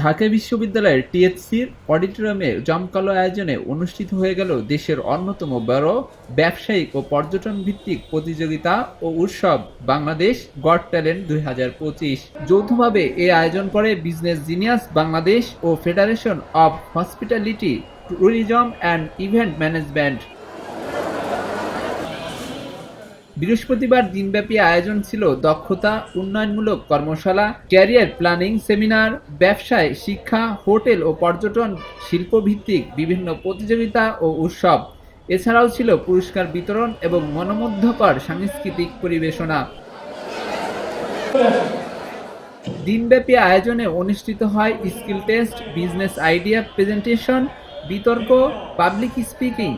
ঢাকা বিশ্ববিদ্যালয়ের টিএসসির অডিটোরিয়ামে জমকালো আয়োজনে অনুষ্ঠিত হয়ে গেল দেশের অন্যতম বড় ব্যবসায়িক ও পর্যটন ভিত্তিক প্রতিযোগিতা ও উৎসব বাংলাদেশ গড ট্যালেন্ট দুই হাজার পঁচিশ। যৌথভাবে এ আয়োজন করে business genius Bangladesh O federation of hospitality, tourism and event management. বৃহস্পতিবার দিনব্যাপী আয়োজন ছিল দক্ষতা, উন্নয়নমূলক কর্মশালা, ক্যারিয়ার প্ল্যানিং সেমিনার, ব্যবসায় শিক্ষা, হোটেল ও পর্যটন, শিল্পভিত্তিক বিভিন্ন প্রতিযোগিতা ও উৎসব। এছাড়াও ছিল পুরস্কার বিতরণ এবং মনোমুগ্ধকর সাংস্কৃতিক পরিবেশনা। দিনব্যাপী আয়োজনে অনুষ্ঠিত হয় skill test, business idea presentation, বিতর্ক, পাবলিক স্পিকিং।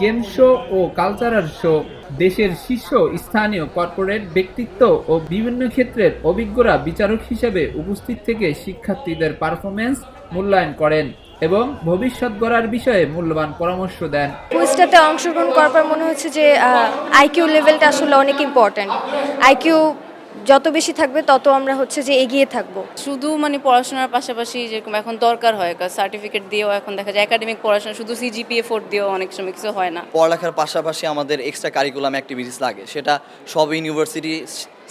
গেম শো ও কালচারাল শো দেশের শীর্ষ স্থানীয় কর্পোরেট ব্যক্তিত্ব ও বিভিন্ন ক্ষেত্রের অভিজ্ঞরা বিচারক হিসেবে উপস্থিত থেকে শিক্ষার্থীদের পারফরমেন্স মূল্যায়ন করেন এবং ভবিষ্যৎ গড়ার বিষয়ে মূল্যবান পরামর্শ দেন। কুইজটাতে অংশগ্রহণ করার পর মনে হচ্ছে যে আইকিউ লেভেলটা আসলে অনেক ইম্পর্ট্যান্ট আইকিউ যত বেশি থাকবে তত আমরা হচ্ছে যে এগিয়ে থাকব। শুধু মানে পড়াশোনার পাশাপাশি যেরকম এখন দরকার হয় সার্টিফিকেট দিয়েও এখন দেখা যায় একাডেমিক পড়াশোনা শুধু সিজিপিএ ফোর দিয়েও অনেক সময় কিছু হয় না। পড়ালেখার পাশাপাশি আমাদের এক্সট্রা কারিকুলাম অ্যাক্টিভিটিস লাগে সেটা সব ইউনিভার্সিটি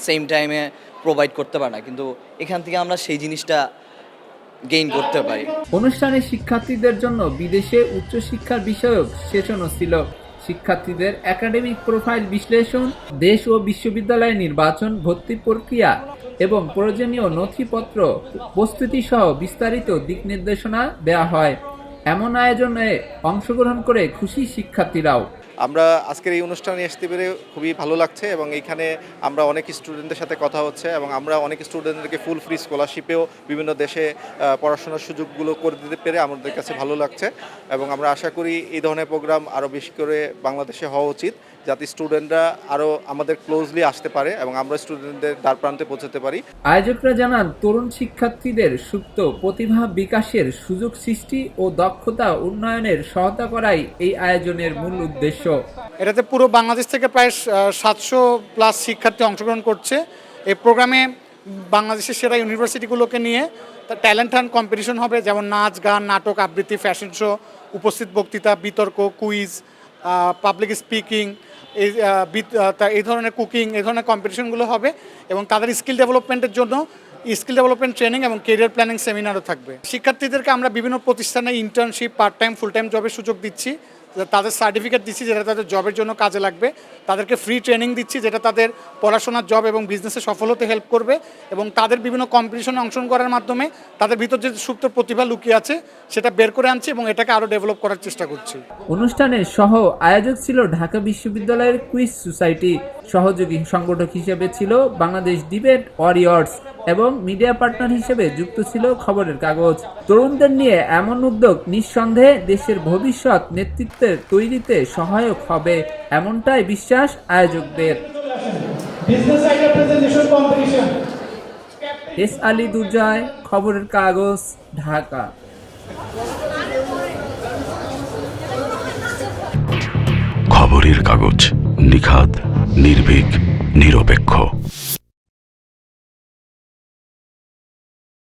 সেম টাইমে প্রোভাইড করতে পারে না কিন্তু এখান থেকে আমরা সেই জিনিসটা গেইন করতে পারি। অনুষ্ঠানে শিক্ষার্থীদের জন্য বিদেশে উচ্চশিক্ষার বিষয়ক সেশনও ছিল। শিক্ষার্থীদের একাডেমিক প্রোফাইল বিশ্লেষণ, দেশ ও বিশ্ববিদ্যালয় নির্বাচন, ভর্তি প্রক্রিয়া এবং প্রয়োজনীয় নথিপত্র প্রস্তুতি সহ বিস্তারিত দিক নির্দেশনা দেওয়া হয়। এমন আয়োজনে অংশগ্রহণ করে খুশি শিক্ষার্থীরাও। আমরা আজকের এই অনুষ্ঠানে আসতে পেরে খুবই ভালো লাগছে এবং এইখানে আমরা অনেক স্টুডেন্টদের সাথে কথা হচ্ছে এবং আমরা অনেক স্টুডেন্টদেরকে ফুল ফ্রি স্কলারশিপেও বিভিন্ন দেশে পড়াশোনার সুযোগগুলো করে দিতে পেরে আমাদের কাছে ভালো লাগছে এবং আমরা আশা করি এই ধরনের প্রোগ্রাম আরও বেশি করে বাংলাদেশে হওয়া উচিত যাতে স্টুডেন্টরা আরও আমাদের ক্লোজলি আসতে পারে এবং আমরা স্টুডেন্টদের দ্বার প্রান্তে পৌঁছতে পারি। আয়োজকরা জানান, তরুণ শিক্ষার্থীদের সুপ্ত প্রতিভা বিকাশের সুযোগ সৃষ্টি ও দক্ষতা উন্নয়নের সহায়তা করাই এই আয়োজনের মূল উদ্দেশ্য। এটাতে পুরো বাংলাদেশ থেকে প্রায় সাতশো প্লাস শিক্ষার্থী অংশগ্রহণ করছে। এই প্রোগ্রামে বাংলাদেশের সেরা ইউনিভার্সিটিগুলোকে নিয়ে তার ট্যালেন্ট হান্ট কম্পিটিশন হবে, যেমন নাচ, গান, নাটক, আবৃত্তি ফ্যাশন শো উপস্থিত বক্তৃতা, বিতর্ক কুইজ পাবলিক স্পিকিং এই এই ধরনের কুকিং এই ধরনের কম্পিটিশনগুলো হবে এবং তাদের স্কিল ডেভেলপমেন্টের জন্য স্কিল ডেভেলপমেন্ট ট্রেনিং এবং কেরিয়ার প্ল্যানিং সেমিনারও থাকবে। শিক্ষার্থীদেরকে আমরা বিভিন্ন প্রতিষ্ঠানে internship part time full time জবের সুযোগ দিচ্ছি। তাদের সার্টিফিকেট দিচ্ছি যেটা তাদের জবের জন্য কাজে লাগবে। তাদেরকে ফ্রি ট্রেনিং দিচ্ছি যেটা তাদের পড়াশোনার জব এবং বিজনেসে সফল হতে হেল্প করবে এবং তাদের বিভিন্ন কম্পিটিশনে অংশগ্রহণ করার মাধ্যমে তাদের ভিতর যে সুপ্ত প্রতিভা লুকিয়ে আছে, সেটা বের করে আনছি এবং এটাকে আরও ডেভেলপ করার চেষ্টা করছি। অনুষ্ঠানে সহ আয়োজক ছিল ঢাকা বিশ্ববিদ্যালয়ের কুইজ সোসাইটি সহযোগী সংগঠক হিসেবে ছিল বাংলাদেশ ডিবেট ওয়ারিয়র্স এবং মিডিয়া পার্টনার হিসেবে যুক্ত ছিল খবরের কাগজ। তরুণদের নিয়ে এমন উদ্যোগ নিঃসন্দেহে দেশের ভবিষ্যৎ নেতৃত্বের তৈরিতে সহায়ক হবে এমনটাই বিশ্বাস আয়োজকদের. এস আলী দুর্জয় খবরের কাগজ ঢাকা। খবরের কাগজ নিখাত নির্ভীক নিরপেক্ষ।